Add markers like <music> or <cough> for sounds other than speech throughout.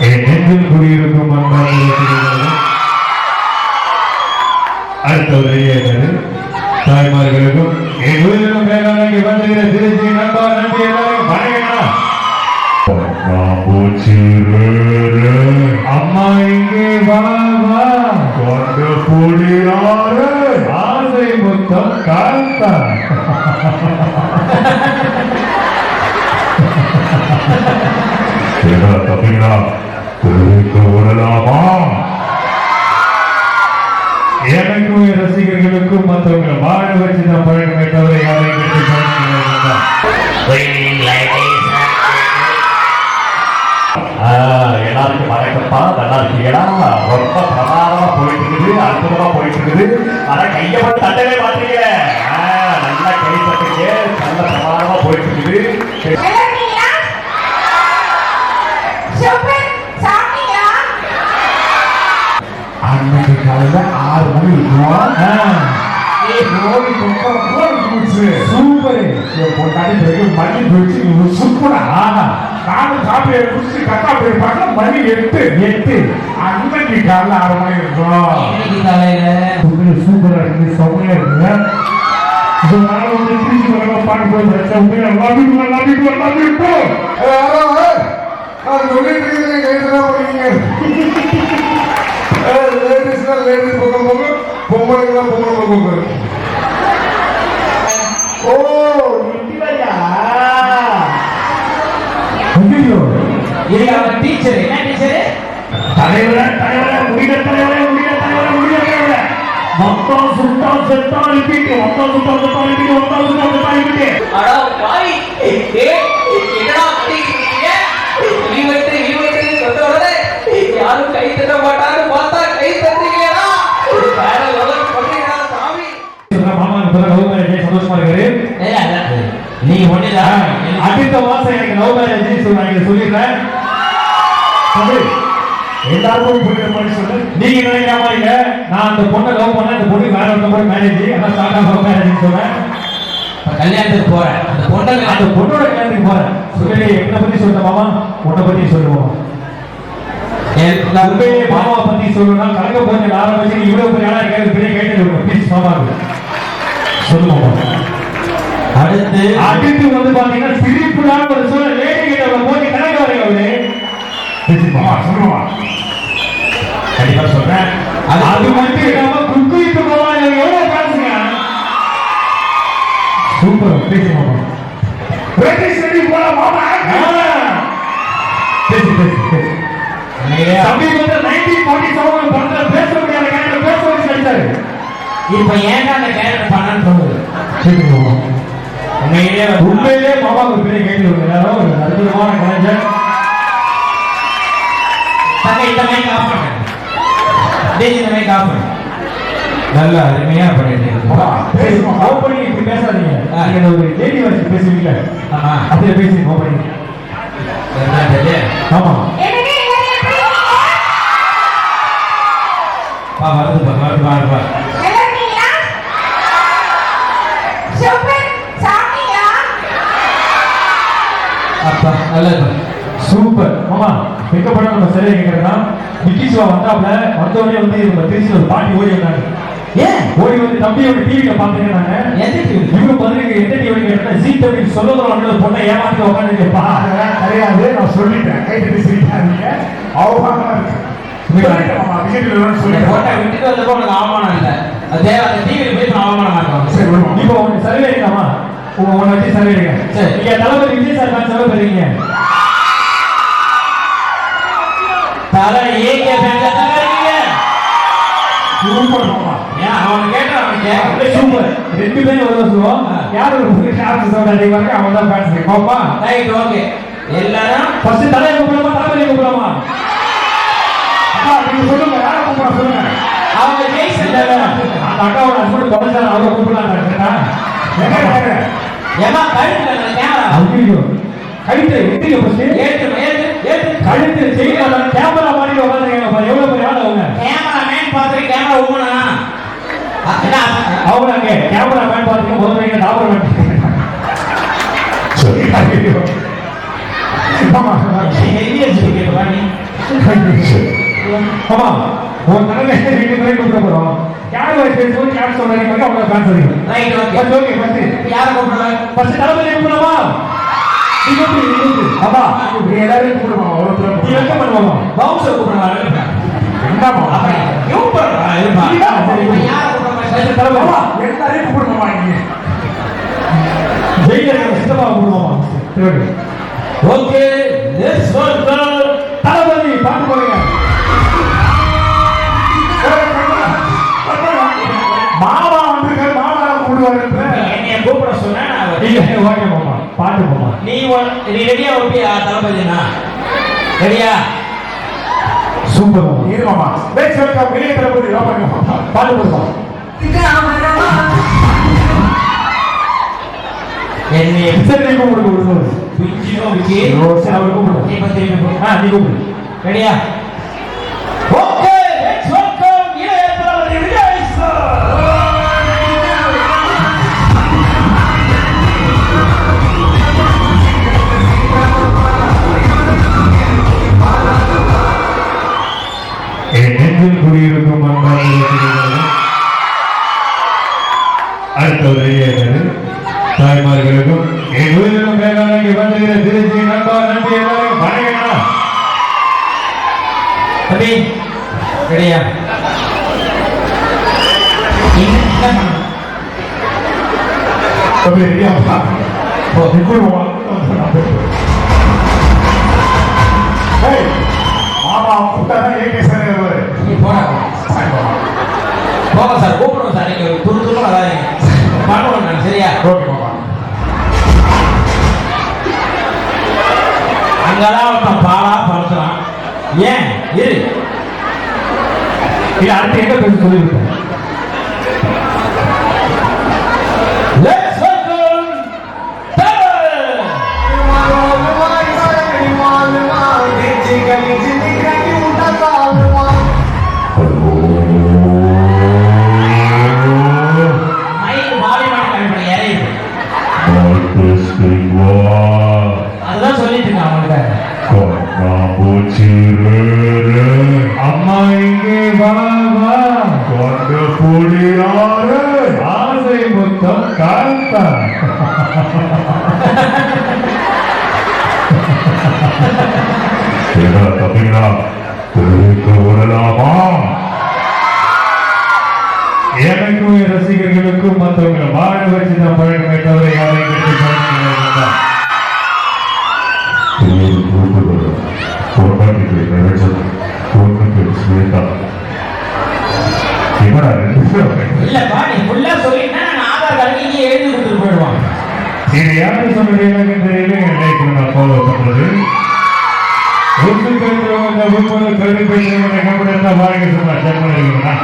என் நெஞ்சில் குடியிருக்கும் அன்பான தாய்மார்களுக்கும் என் உயிரினும் மேலான இங்கே திருச்சி நண்பா நம்பி எல்லாரும் அம்மா இங்கே கொண்டு புடியாறு ஆசை முத்தம் காத்தா <laughs> ஏடா தம்பிங்களா தெருவுக்கு விடலாமா எனக்கும் ரசிகர்களுக்கும் மற்றவங்க வச்சு தான் பழக்கமே தவிர கட்டி எல்லாருக்கும் வணக்கம்ப்பா. நல்லா இருக்கீங்களா ரொம்ப பிரமாதமா போயிட்டு இருக்குது அற்புதமா போயிட்டு இருக்குது ஆனா கைய மட்டும் தட்டவே மாட்டீங்க. நல்லா கை தட்டுங்க. நல்ல பிரமாதமா போயிட்டு இருக்குது சூப்பர் பொண்டாடி பிறகு மணி போயிடுச்சு நீ சூப்பரா நானும் காப்பியை குடிச்சு கட்டா போய் பார்க்க மணி எட்டு எட்டு அன்னைக்கு காலைல ஆறு மணி இருக்கும் சூப்பரா இருக்கு செம்மையா இருக்குங்க வரவா பாட்டு போய் சொல்லிட்டு லேடிஸ்னா லேடிஸ் பக்கம் போங்க பொம்பளைங்களாம் பொம்பளை பக்கம் போங்க ஓ நித்திலையா ஐயோ இது அவன் டீச்சர் என்ன டீச்சர்? தலைவரே தலைவரே முடிய தலைவரே முடிய தலைவரே முடிய தலைவரே. மொத்தம் சுத்தம் செத்தம் ரிப்பீட் மொத்தம் சுத்தம் செத்தம் ரிப்பீட் மொத்தம் சுத்தம் செத்தம் ரிப்பீட் அடா பாய் ஏய் என்னடா பண்ணிக்கிறீங்க வந்து நீ வந்து சொந்த உடனே யாரும் கை தட்ட மாட்டான்னு பார்த்தா கை தட்டுறீங்களா வேற லெவல் பண்றீங்களா சாமி? மாமா இப்பதான் லவ் மேரேஜ் சந்தோஷமா இருக்காரு ஏய் அதான். நீ ஒண்ணுதான் அடுத்த மாசம் எனக்கு லவ் மேரேஜ் சொல்றாங்க சொல்லிடுறேன். தம்பி, எல்லாருக்கும் புரியுற மாதிரி சொல்லு. நீங்க நான் அந்த பொண்ணை லவ் பண்ண அந்த பொண்ணு வேற ஒருத்த போய் மேரேஜ் அதான் ஸ்டார்ட் லவ் மேரேஜ் சொன்னேன் கல்யாணத்துக்கு போறேன். அந்த பொண்ணு அந்த பொண்ணோட கல்யாணத்துக்கு போறேன். சொல்லி என்ன பத்தி சொல்ற மாமா. உன்னை பத்தி சொல்லுவோம். உண்மையே மாமாவை பத்தி சொல்லணும்னா கலக்க போய் ஆரம்பிச்சு இவ்வளவு பெரிய ஆளா இருக்காது. பெரிய கேட்டு இருக்கும் ப்ளீஸ் மாமாவுக்கு சொல்லு மாமா. அடுத்து அடுத்து வந்து பாத்தீங்கன்னா சிரிப்புடான ஒரு சூழல். லேடி கிட்ட போய் கணக்கு வரீங்க அவரு மாமா சொல்லுவா கண்டிப்பா சொல்றேன். அது- மட்டும் இல்லாம குக்கு மாமா எனக்கு எவ்வளவு பேசுங்க சூப்பர் பேசி மாமா பேசி சரி போல மாமா பேசி பேசி பேசி. சமீபத்தில் நைன்டீன் ஃபார்ட்டி செவன் படத்துல பேச முடியாத கேரக்டர் பேச வச்சு நடிச்சாரு இப்ப ஏன்டா அந்த கேரக்டர் பண்ணான்னு தோணுது சரி மாமா உண்மையிலே வந்து- உண்மையிலே மாமாவுக்கு பெரிய கேள்வி ஒரு அற்புதமான கலைஞர் மைக் ஆஃப் பண்ணு டேய் ஆஃப் பண்ணு நல்லா அருமையா பண்ணிட்டு ஓப்பனிங் இப்படி பேசாதீங்க. நீங்க ஒரு லேடி வாய்ஸ் பேசுவீங்கள? ஆமா அப்படியே என்ன தெரியல ஆமா? பா வருது பா வருது பா சாப்பிட்டீங்களா? சூப்பர் ஆமா எங்க படம் நம்ம சரியா கேட்கறதுனா விக்கி சிவா வந்தாப்ல வந்த உடனே வந்து நம்ம திருச்சியில் ஒரு பாட்டி ஓடி வந்தாங்க. ஏன்? ஓடி வந்து தம்பியோட டிவியில பாத்துக்கிறாங்க இவங்க பதிலுக்கு எந்த டிவி கேட்டா ஜி தமிழ் சொல்லுறோம் பொண்ணை ஏமாத்தி உட்காந்துருப்பா கிடையாது நான் சொல்லிட்டேன். கைட்டு பேசிட்டாங்க அவமானமா இருக்கு. அவமானம் இல்லை. டிவியில் போய் அவமானமா இருக்கும். இப்போ உனக்கு சர்வே இருக்காமா உங்க உன்னை வச்சு சர்வே சரி. நீங்க தளபதி விஜய் சார் எவ்வளவு பெறீங்க தலை ஏகே பேங்க்ல தான் இருக்கீங்க சூப்பர் மாமா. ஏன் அவன் கேட்டான் அவன் அப்படியே கேட்க சூப்பர். ரெண்டு பேரும் ஒரு சொல்லுவோம் யார் ஒரு புது ஷார்ட் சொல்ற அதிகமாக அவன் தான் ஃபேன்ஸ் பாப்பா ரைட் ஓகே எல்லாரும்? ஃபர்ஸ்ட் தலையை கூப்பிடலாமா? தளபதியை கூப்பிடலாமா? அக்கா நீங்க சொல்லுங்க. யாரை கூப்பிட சொல்லுங்க? அவங்க ஜெய்சன் இல்ல. அந்த அக்காவோட ஹஸ்பண்ட் தொலைச்சாரு அவரை கூப்பிடலாம் கேட்டா. ஏமா கழுத்துல அந்த கேமரா ஐயோ கழுத்து எட்டுங்க ஃபர்ஸ்ட் ஏற்று ஏற்று ஏற்று கழுத்து செய்யலாம் கேமரா மாதிரி உட்காந்துருக்காங்க எவ்வளவு பெரிய ஆள் அவங்க? கேமரா மேன் பார்த்துட்டு கேமரா ஊனா அவங்க அங்க கேமரா மேன் பாத்தீங்க முதல்ல டாபர் மேன். ஆமா உன் தலைமை ரெண்டு பேரும் கூப்பிட போறோம். யார் வாய்ஸ் பேசுவோம் யார் சொல்றாங்க? அவங்க அதிகம் ரைட் ஓகே ஓகே யாரை கூப்பிடுறாங்க? ஃபர்ஸ்ட் தளபதி கூப்பிடலாமா? நீ கூப்பிடு ஆமா இப்படி எல்லாரையும் நீ ஒருத்தர் பண்ணுவோமா பவுன்சர் என்னமா அப்ப நீ எல்லாரையும் சித்தமா கூப்பிடுவோமா சரி. ஓகே லெட்ஸ் வெல்கம் தளபதி பாட்டு போடுங்க. மாமா வந்திருக்காரு மாமா என்னைய கூப்பிட சொன்னா ஓகே பாட்டு போமா? நீ நீ ரெடியா ஓகேயா தளபதினா? ரெடியா சூப்பர் மாமா. இரு மாமா. வெயிட் வெல்கம் வெளியே மாமா பாட்டு போடுமா என்னைய சரி நீ கூப்பிடு கூப்பிடு பிஞ்சினோ விக்கி ஐயோ, சரி அவர் கூப்பிடு. நீ பத்தி திருப்பி போ. ஆ நீ கூப்பிடு. ரெடியா நிக்குடுமா ஏய் மாமா கூட்டாதான் ஏகே சார் வருவாரு போங்க சார் கூப்பிடுவோம் சார் நீங்க துரு துரு வராதீங்க பண்ணுவோம் நான் சரியா ஓகே அங்கெல்லாம் ஒருத்தன் பாலா படுத்துறான் ஏன் இரு இது அடுத்து எங்க பேச சொல்லிவிட்டேன் இல்லப்பா நீ ஃபுல்லா சொல்லிட்டா நான் ஆதார் கார்டு இங்கே எழுதி கொடுத்துட்டு போயிடுவான். இது யாரு சொன்னது எனக்கு தெரியல என்னைக்கு நான் ஃபாலோ பண்றது ஒன்று பேசுறவங்க கருத்துவங்க ஒன்பது கருத்து பெற்றவங்க கம்பெனி வாழ்க்கை சொன்னா ஜெர்மனி இருக்குன்னா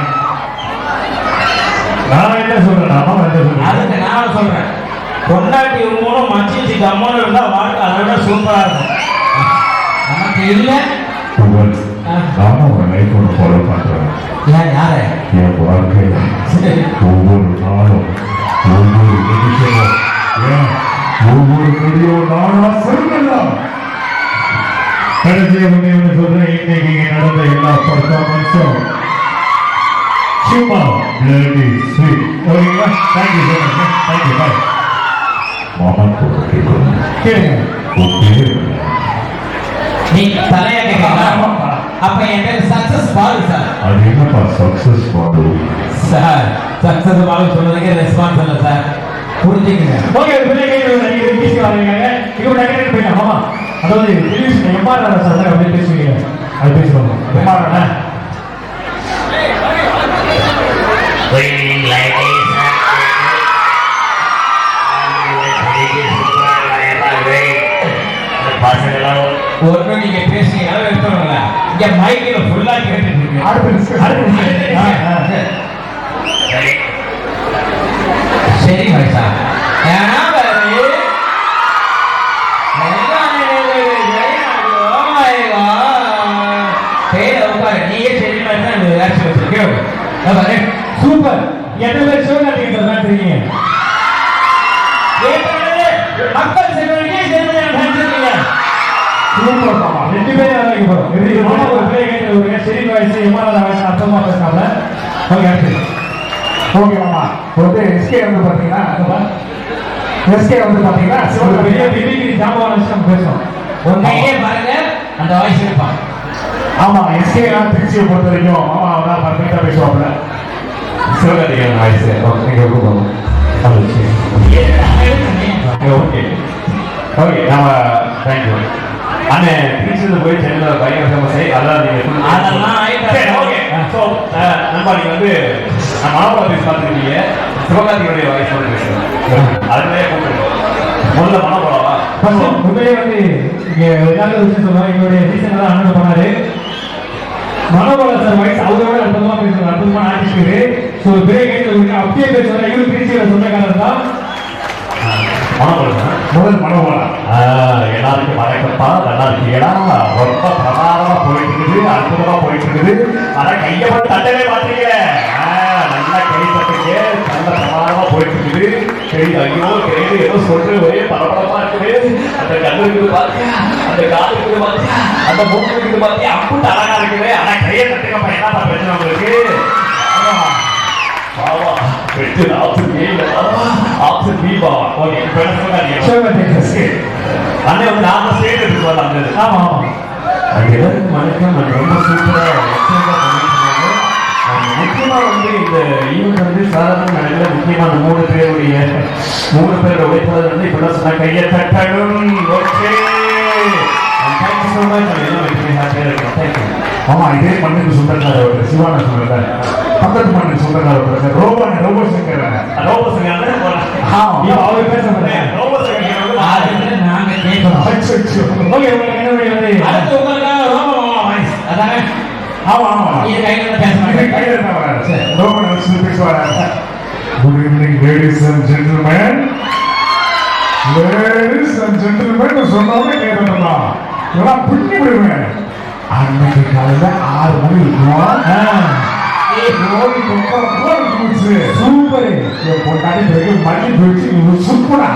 நான் என்ன சொல்றேன் அம்மா என்ன சொல்றேன் அதுக்கு நான் சொல்றேன். பொண்டாட்டி மூணும் மச்சிச்சு கம்மனு இருந்தா வாழ்க்கை அதை விட சூப்பரா இருக்கும். நமக்கு இல்லை. நானும் உங்க லைஃப் ஒன்று ஃபாலோ பண்றேன் என் வாழ்க்கையில ஒவ்வொரு நாளும் ஒவ்வொரு நிமிஷமும் ஒவ்வொரு நொடியும் நானா சொல்லலாம் கடைசியா ஒண்ணே ஒண்ணு சொல்றேன் இன்னைக்கு இங்க நடந்த எல்லா பர்ஃபார்மன்ஸும் சும்மா பிளடி ஸ்வீட் ஓகேங்களா thank you so much thank you bye மாமா கூட கேட்கணும் கேளுங்க நீ தலையா கேட்கலாம் அப்ப என் பேர் சக்சஸ் பாலு சார் அது என்னப்பா சக்சஸ் பாடு சார் சக்சஸ் பாலு சொன்னதுக்கு ரெஸ்பான்ஸ் இல்லை சார் புரிஞ்சுக்கங்க. ஓகே பிள்ளைங்க நீங்க இங்கிலீஷ் வரீங்க. இப்போ டக்குனு போயிட்டேன் ஆமா? அதாவது டெலிவிஷன் எம்ஆர் ராதா சார் அப்படியே பேசுவீங்க. அது பேசுவாங்க. எம்ஆர் ராதா ஒன்றும் நீங்க பேசுனீங்க எடுத்துருங்க இங்க மைக்கில் ஃபுல்லா கேட்டுட்டு இருக்கு. சரி மனுஷா ஏன்னா நீயே சரி மாதிரி தான் சூப்பர். எத்தனை ஓகே அடுத்து ஓகே மாமா இப்போ வந்து எஸ்கே வந்து பார்த்தீங்கன்னா எஸ்கே வந்து பார்த்தீங்கன்னா ஒரு பெரிய மிமிக்ரி ஜாம்பவான விஷயம் பேசும் உண்மையிலே பாருங்க அந்த வாய்ஸ் இருப்பான் ஆமா எஸ்கே நான் திருச்சியை பொறுத்த வரைக்கும் மாமா தான் பர்ஃபெக்டாக பேசுவாப்புல. சிவகார்த்திகேயன் வாய்ஸ் நீங்க ஓகே ஓகே நம்ம தேங்க்யூ அண்ணே திருச்சியில் போய் சென்னையில் பயங்கர ஃபேமஸ் ஆகி அதான். அதெல்லாம் ஸோ நண்பா நீங்க வந்து நான் மனோபல பேசி பார்த்துருக்கீங்க. சிவகார்த்திகனுடைய வாய்ஸ் வந்து பேசுகிறேன் அதுலேயே கூப்பிடுங்க முதல்ல வந்து இங்கே எல்லாரும் விஷயம் சொல்லுவாங்க எங்களுடைய சீசன் அண்ணன் பண்ணாரு சார் வயசு அவரோட அற்புதமா பேசுவார் அற்புதமான ஆடிச்சு ஸோ பெரிய கேட்டு அப்படியே பேசுவார் இவரு திருச்சியில சொந்தக்காரர் தான். முதல் மனோபலா எல்லாருக்கும் வணக்கம்ப்பா. நல்லா இருக்கீங்களா ரொம்ப பிரமாதமா போயிட்டு இருக்குது அற்புதமா போயிட்டு இருக்குது ஆனா கையை மட்டும் தட்டவே மாட்டீங்க. நல்லா கை நல்ல பிரமாதமா போயிட்டு இருக்குது ஐயோ கேடு ஏதோ சொல்ற ஒரே பரபரப்பா இருக்குது. அந்த கண்ணு இருக்குது பாத்தியா? அந்த காது இருக்குது பாத்தியா? அந்த மூக்கு இருக்குது பாத்தியா? அப்படி அழகா இருக்குது. ஆனா கையை தட்டுங்கப்பா. என்னப்பா பிரச்சனை உங்களுக்கு? ஆமா. பாவா வெட்டு இப்போ என்ன சொல்லாதீங்க சிவகார்த்திகேயன் அண்ணே வந்து நாம ஸ்டேட் எடுத்து வரலாம் ஆமா அது எல்லாருக்கும் வணக்கம் அது ரொம்ப பண்ணியிருக்காங்க முக்கியமாக வந்து இந்த ஈவெண்ட் வந்து சாதாரண நடக்கல முக்கியமாக அந்த மூணு பேருடைய மூணு பேரோட உழைப்பாளர் வந்து இப்படிலாம் சொன்னா கையை தட்டணும். ஓகே தேங்க்யூ ஸோ மச் நம்ம எல்லாம் வெற்றி ஹாப்பியாக இருக்கோம். தேங்க்யூ ஆமா இதே மண்ணுக்கு சொந்தக்காரர் ஒருத்தர் சிவான சொல்றாரு மண்ணுக்கு சொந்தக்காரர் ஒருத்தர் Robo Robo Shankar Robo Shankar அவர் பேச மாட்டேன் ரோபோ சங்கர் நாங்க கேட்கணும் அச்சோ ஓகே உங்களுக்கு அடுத்து உங்களுக்காக ரோம மாமா வாய்ஸ் அதானே? ஆமா ஆமா இது கையில பேச மாட்டேன் கையில இருந்தா வராது ரோபோ நினைச்சு பேசுவாரு good evening ladies and gentlemen ladies and gentlemen சொன்னாலே கேட்கணும்னா இதெல்லாம் புண்ணி விடுவேன் அன்னைக்கு காலையில ஆறு மணி இருக்கும் சூப்பர் என் பொண்டாட்டி பிறகு போயிடுச்சு சூப்பரா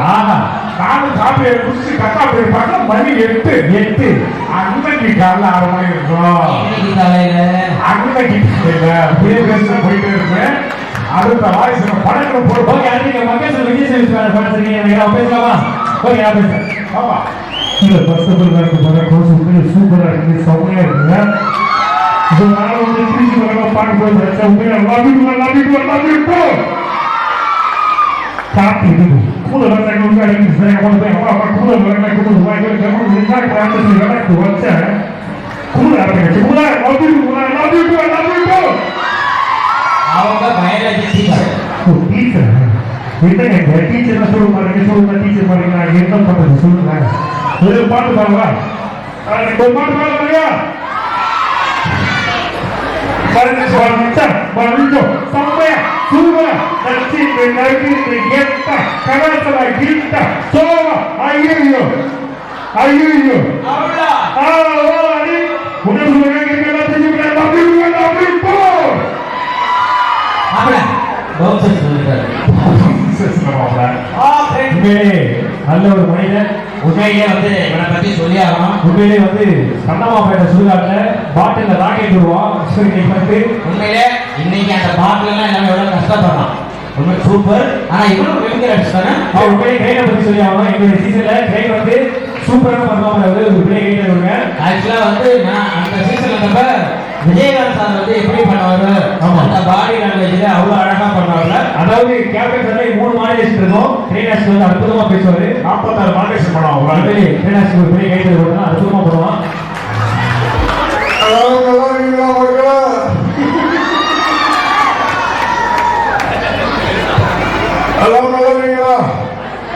நானும் காப்பியை குடிச்சு கட்டா போய் பார்த்தா மணி எட்டு எட்டு அன்னைக்கு காலைல ஆறு மணி இருக்கும் அன்னைக்கு காலையில அப்படியே பேசிட்டு போயிட்டே இருப்பேன் அடுத்த படங்களை போட்டு ஓகே விஜய் சேவை பேசலாமா ஓகே நான் பேசுறேன் ஆமா ஆல் எனக்கு போற கோர்ஸ் உண்மையிலே சூப்பரா இருக்கு செம்மையா இருக்குங்க இது நான் வந்து திருச்சி வரமா பாட்டு போய் வச்சா உண்மையில love you love you love you போ காப்பி இது கூட வந்த கொண்டு அடிக்கு சரியா கொண்டு போய் அப்பா அப்பா கூட வரல கூட வாங்கி கம்மு நின்னா கிராமத்துல நடக்கு வச்ச கூட ஆரம்பிச்சு கூட love you love you love you போ அவங்க பயாலஜி டீச்சர் ஓ டீச்சர் என்னங்க டீச்சர் சொல்ல மாட்டேங்க சொல்லுங்க டீச்சர் பாருங்க நான் என்ன பண்றது சொல்லுங்க ஒரு பாட்டு பாருங்க ஒரு பாட்டு பாருங்க பாருங்க பாருங்க பாருங்க செம்மையா சூப்பரா நச்சி நறுக்கி எட்ட கடாசல கிட்ட சோவ ஐயோ ஐயோ அவ்வளோ ஆ ஓ அடி உனக்கு வேண்டிய தெரிஞ்சு அப்படி அப்படி போ அவ்வளோ பவுன்சர் சொல்லிட்டாரு உண்மையிலே நல்ல ஒரு மனிதன் உண்மையிலே வந்து இவனை பத்தி சொல்லி ஆகணும் உண்மையிலே வந்து கண்ணமாப்பேட்டை சுடுகாட்டுல பாட்டில ராக்கெட் வந்து உண்மையிலே இன்னைக்கு அந்த பாட்டில் எல்லாம் எவ்வளவு கஷ்டப்படுறான். உண்மை சூப்பர் ஆனா இவனும் விழுங்கிற தானே அவன் உண்மையிலே ட்ரெயினை பத்தி சொல்லி ஆகணும் எங்களுடைய சீசன்ல ட்ரெயின் வந்து சூப்பரான பர்ஃபார்மர் ஒரு பிள்ளை கையில விடுங்க ஆக்சுவலா வந்து நான் அந்த சீசன்ல இருந்தப்ப விஜயகாந்த் சார் வந்து எப்படி பண்ணுவாரு. அந்த பாடி லாங்குவேஜ்ல அவ்வளவு அழகா பண்ணுவார்ல அதாவது கேப்டன் சார் மூணு மாடலேஷன் இருக்கும் ட்ரெயின் ஆக்ஷன் வந்து அற்புதமா பேசுவாரு. நாற்பத்தாறு மாடலேஷன் பண்ணுவான் ஒரு உண்மையிலே ட்ரெயின் ஆக்ஷன் ஒரு பெரிய விடுறா அற்புதமா பண்ணுவான் எல்லாரும் நல்லா இருக்கீங்களா மக்களா எல்லாரும் நல்லா இருக்கீங்களா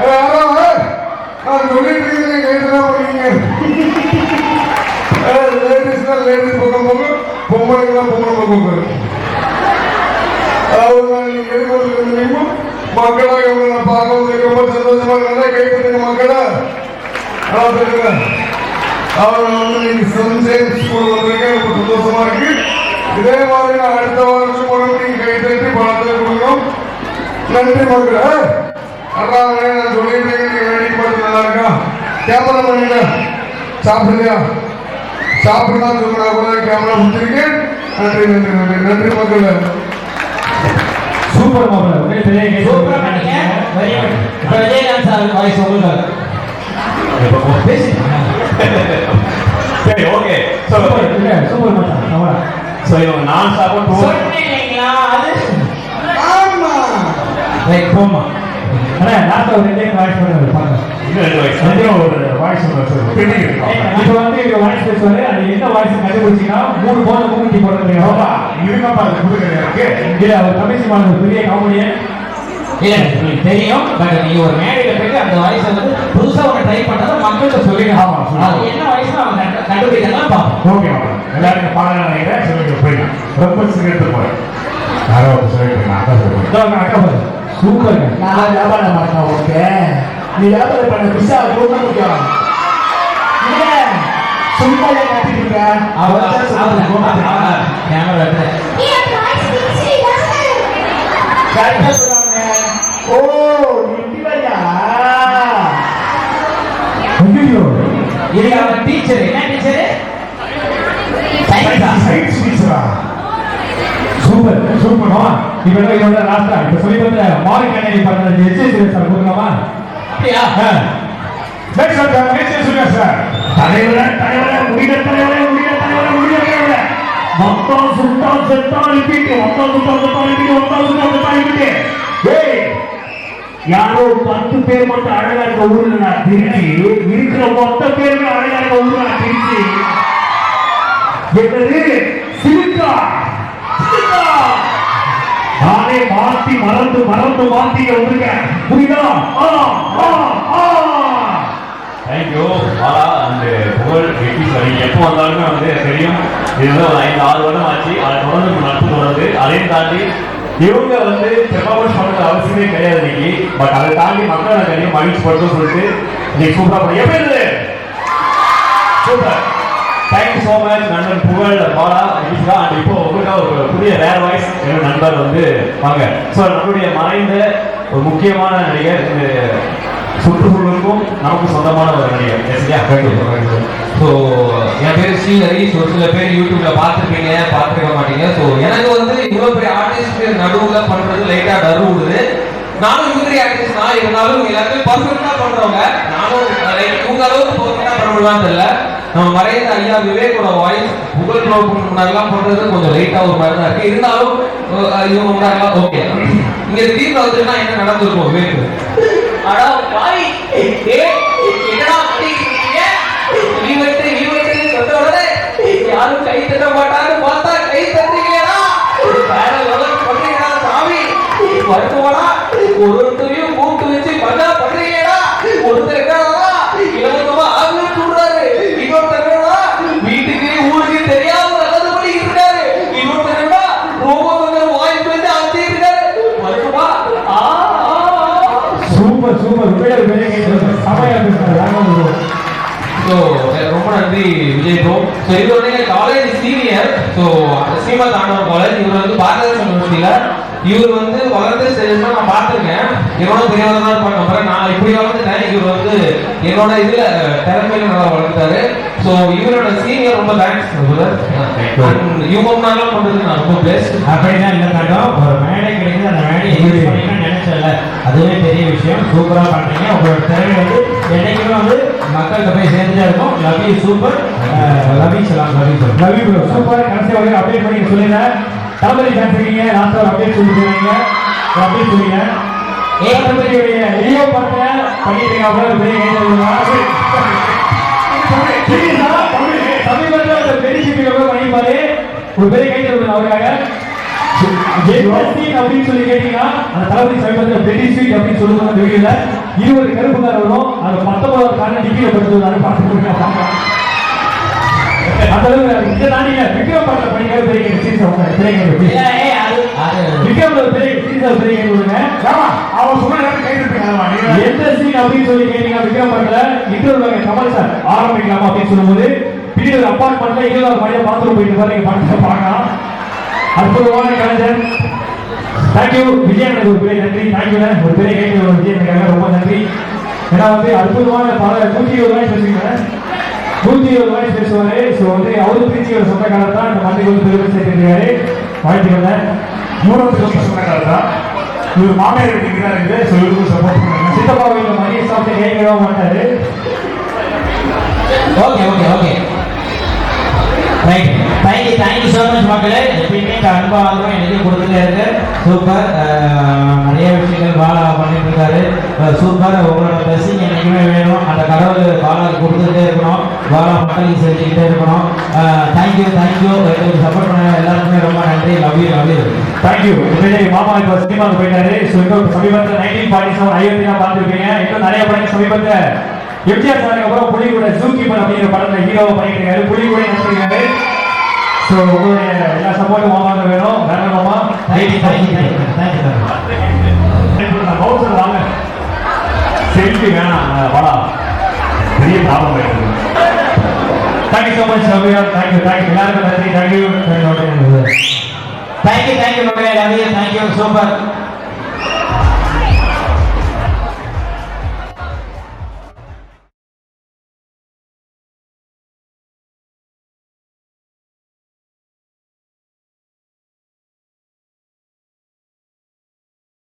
ஏய், யாரோ, ஏய், நான் சொல்லிட்டு இருக்கேன் கேட்டுதான் பண்ணீங்க லேடிஸ்னா லேடிஸ் பக்கம் போங்க பொம்பளைங்களா பொம்பளை பக்கம் போங்க அதாவது நான் நீங்க எதுக்கு வந்து தெரியுமா மக்களா இவங்களை நான் பார்க்கறது ನೀವು சந்தோஷமா நல்லா கேட்குறீங்க மக்களா. நல்லா தெரியுங்க அவர் வந்து நீங்க சன்சேன் ஸ்கூல் வந்திருக்கேன் ரொம்ப சந்தோஷமா இருக்கு. இதே மாதிரி நான் அடுத்த வருஷம் கூட நீங்க கை தட்டி பணத்தை கொடுக்கணும். நன்றி அதான் நான் சொல்லிட்டு பார்த்து நல்லா இருக்கா? கேமரா சாப்பிடுறியா சாப்பிடலாம் சொன்னா கூட கேமரா முடிச்சிருக்கேன் நன்றி நன்றி நன்றி நன்றி மக்களே சூப்பர் விஜயகாந்த் சார் வாய்ஸ் பேசி சரி ஓகே. சூப்பர் சூப்பர் ஸோ இவங்க நான் சாப்பிட டூ சொன்னீங்களா அது ஆமா. ரைட் போமா அண்ணா லாஸ்ட் ஒரு ரெண்டே வாய்ஸ் பண்ணுங்க பாருங்க ரெண்டு ஒரு வாய்ஸ் இருக்கு. இப்போ வந்து இவங்க வாய்ஸ் பேசுவாரு. அது என்ன வாய்ஸ் கண்டுபிடிச்சீங்கன்னா மூணு போன மூக்குத்தி போடுறது இருக்கப்பா அது கொடுக்குறது எனக்கு இல்ல அவர் தமிழ் மாநில பெரிய காமெடியன் இல்ல உங்களுக்கு தெரியும் பட் நீங்க ஒரு மேடையில போயிட்டு அந்த வாய்ஸ் வந்து புதுசா ஒன்று ட்ரை பண்ணதை மக்கள்கிட்ட சொல்லிடுங்க ஆமா, சொல்லுங்க. அது என்ன வாய்ஸ் அவங்க கண்டு- கண்டுபிடிக்கலாம் பார்ப்போம். ஓகே எல்லாருக்கும் பாடம் நினைக்கிறேன் சொல்லிட்டு போயிடலாம் ரொம்ப சிகரெட்டு போறேன் யாரோ ஒரு சொல்லிட்டு நான் அதான் சொல்றேன் இதோ அங்க அக்கா பாரு. சூப்பருங்க. நான் வியாபாரம் பண்ண ஓகே. நீ வியாபாரம் பண்ண பிஸா ரொம்ப முக்கியம் சும்மா கட்டிட்டு இருக்க ஓ ஐயோ இது அவன் டீச்சர் என்ன டீச்சர் சயின்ஸ் டீச்சரா சூப்பர் சூப்பர் மாமா இப்போ இதோட லாஸ்டா இப்போ சொல்லி வந்து மார்க் கண்ணாடி பண்ண சார் கொடுக்கலாமா? அப்படியா நெக்ஸ்ட் சார் நெக்ஸ்ட் சொல்லுங்க சார். தலைவர தலைவர முடிய தலைவர முடிய தலைவர முடிய தலைவர. மொத்தம் சுத்தம் செத்தான் ரிப்பீட் மொத்தம் சுத்தம் செத்தான் ரிப்பீட் மொத்தம் சுத்தம் செத்தான் ரிப்பீட் ஏய் யாரோ பத்து பேர் மட்டும் அழகா இருக்க ஊர்ல நான் திருச்சி இருக்கிற மொத்த பேருமே அழகா இருக்க ஊர்ல நான் திருச்சி என்னது? சிலுக்கா சிலுக்கா நானே மாத்தி மறந்து மறந்து மாத்தி வந்திருக்கேன் புரியுதா? தேங்க்யூ பாலா அந்த புகழ் வெற்றி சரி. எப்போ வந்தாலுமே வந்து தெரியும். இதுதான் ஒரு ஐந்து ஆறு வருடம் ஆச்சு. அதை தொடர்ந்து இப்ப நட்பு தொடருது அதையும் தாண்டி இவங்க வந்து பெர்ஃபார்மன்ஸ் பண்ணுற அவசியமே கிடையாது இன்னைக்கு. பட் அதை தாண்டி மக்கள் கண்டிப்பாக மகிழ்ச்சி படுத்தும் சொல்லிட்டு இன்னைக்கு சூப்பராக பண்ணி எப்படி இருந்தது சூப்பர். தேங்க்யூ ஸோ மச் நண்பன் புகழ் பாலா ஈஸ்வரா அண்ட் இப்போ உங்களுக்காக ஒரு புதிய வேற வாய்ஸ் என்னோட நண்பர் வந்து வாங்க. ஸோ நம்மளுடைய மறைந்த ஒரு முக்கியமான நடிகர் இந்த சுற்றுச்சூழலுக்கும் நமக்கு சொந்தமான ஒரு நடிகர். சரியா ஸோ என் பேர் ஸ்ரீஹரி ஸோ சில பேர் யூடியூப்ல பார்த்துருப்பீங்க பார்த்துருக்க மாட்டீங்க. ஸோ எனக்கு வந்து இவ்வளோ பெரிய ஆர்டிஸ்ட் நடுவில் பண்ணுறது லைட்டாக டரு நானும் யூத்ரி ஆர்டிஸ்ட் தான் இருந்தாலும் எல்லாருமே பர்ஃபெக்டாக பண்ணுறவங்க நானும் லைக் அளவுக்கு பர்ஃபெக்டாக பண்ண முடியலாம் தெரியல. நம்ம மறைந்த ஐயா விவேகோட வாய்ஸ் புகழ் ப்ரோ முன்னாடிலாம் பண்றது கொஞ்சம் லைட்டா ஒரு மாதிரி தான் இருக்கு. இருந்தாலும் இவங்க முன்னாடிலாம் ஓகே இங்க திடீர்னு வந்துன்னா என்ன நடந்திருக்கும் விவேக் அடா பாய் என்னடா நீ வந்து நீ வந்து சொன்ன யாரும் கை தட்ட மாட்டாங்க. ஸ்ரீமத் தாண்டவம் போல. இவர் வந்து பாரதேசன் யூனிவர்சிட்டியில் இவர் வந்து வளர்ந்து ஸ்டேஜ்னா நான் பார்த்துருக்கேன். என்னோட பெரியவர் தான் இருப்பாங்க நான் இப்படி வளர்ந்துட்டேன் இவர் வந்து என்னோட இதுல திறமையில நல்லா வளர்த்தாரு ஸோ இவரோட சீனியர் ரொம்ப தேங்க்ஸ் இவங்க முன்னாலாம் பண்றது நான் ரொம்ப பிளேஸ் அப்படிதான் இல்ல மேடம் ஒரு மேடை கிடைக்குது அந்த மேடையை யூஸ் பண்ணிக்கணும்னு நினைச்சல அதுவே பெரிய விஷயம். சூப்பரா பண்றீங்க. உங்களோட திறமை வந்து என்னைக்குமே வந்து மக்கள்கிட்ட போய் சேர்ந்துட்டே இருக்கும். Love you super. Love you சொல்லலாம் லவ் யூ சொல்லலாம். ரவி ப்ரோ சூப்பர் கடைசி வரைக்கும் அப்டேட் பண்ணி சொல்லுங்க. தளபதி ஃபேன்ஸ் இருக்கீங்க. லாஸ்ட் ஒரு அப்டேட் சொல்லி சொல்லுங்க ஒரு அப்டேட் சொல்லுங்க. ஏ தளபதியுடைய லியோ படத்தை பண்ணிட்டு இருக்காங்க. ஒரு பெரிய சமீபத்தில் அந்த பெரிய ஷிப்பிங் கூட ஒரு பெரிய கை தருவது அவருக்காக அப்படின்னு சொல்லி கேட்டீங்கன்னா அந்த தளபதி சமீபத்தில் பெரிய ஸ்வீட் அப்படின்னு சொல்லுவாங்க அந்த வீடியோல இருபது கருப்புக்கார வரும் பத்தொன்பதாவது காரணம் டிக்கில படுத்துவதான்னு பார்த்து அந்த அளவுக்கு இதை தாண்டி விக்ரம் பெரிய கை பெரிய அவன் சொன்ன எந்த சீன் அப்படின்னு சொல்லி கேட்டீங்க விக்ரம் படத்துல இன்டர்வியூல கமல் சார் ஆரம்பிக்கலாமா அப்படின்னு சொல்லும்போது ஒரு அப்பார்ட்மெண்ட்ல இருபது மணியா பாத்ரூம் போயிட்டு பாரு நீங்க படத்தை பார்க்கலாம். அற்புதமான கலைஞர். தேங்க்யூ விஜய் எனக்கு ஒரு பெரிய நன்றி. தேங்க்யூ ஒரு பெரிய கேள்வி ஒரு ரொம்ப நன்றி. ஏன்னா வந்து அற்புதமான பல நூற்றி இருபது வயசு வச்சுருக்கேன் நூற்றி இருபது வயசு பேசுவாரு. ஸோ வந்து அவரு திருச்சி ஒரு சொந்தக்காரர் தான் இந்த மந்திரி வந்து பெருமை சேர்த்திருக்காரு. வாழ்த்துக்கள் மூணு சொந்தக்காரர் தான் இவர் மாமியார் வீட்டுக்கு தான் இருக்குது சொல்லுங்க சப்போர்ட் பண்ணுங்க. சித்தப்பா வீட்டில் மதிய சாப்பிட்டு கேட்கவே மாட்டாரு? Okay okay okay right thank you thank you so much மக்களே. எப்பயுமே இந்த அன்பா எனக்கு கொடுத்துட்டே இருக்கு. சூப்பர் நிறைய விஷயங்கள் பாலா பண்ணிட்டு இருக்காரு சூப்பர் உங்களோட பிளஸிங் என்னைக்குமே வேணும். அந்த கடவுள் பாலா கொடுத்துட்டே இருக்கணும். பாலா மக்களுக்கு செஞ்சுக்கிட்டே இருக்கணும். தேங்க்யூ தேங்க்யூ எங்களுக்கு சப்போர்ட் பண்ண எல்லாருக்குமே ரொம்ப நன்றி. Love you love you thank you மாமா இப்போ சினிமாவுக்கு போயிட்டாரு. ஸோ இன்னும் சமீபத்தில் நைன்டீன் ஃபார்ட்டி செவன் ஐவத்தி பார்த்துருப்பீங்க. இன்னும் நிறைய படங்கள் சமீபத்தில். எம்ஜிஆர் சாருக்கு அப்புறம் புலிகூட ஜூ கீப்பர் அப்படிங்கிற படத்தில் ஹீரோவை பண்ணிட்டு இருக்காரு. புலிகூட ஸோ உங்களுடைய எல்லா சப்போர்ட்டும் மாமாவுக்கு வேணும் வேற மாமா thank you thank you thank you thank you bouncer வாங்க செல்ஃபி வேணாம் வாடா பெரிய problem thank you so much ரவியா thank you thank you எல்லாருக்கும் நன்றி thank you thank you thank you மக்களே தேங்க்யூ சூப்பர்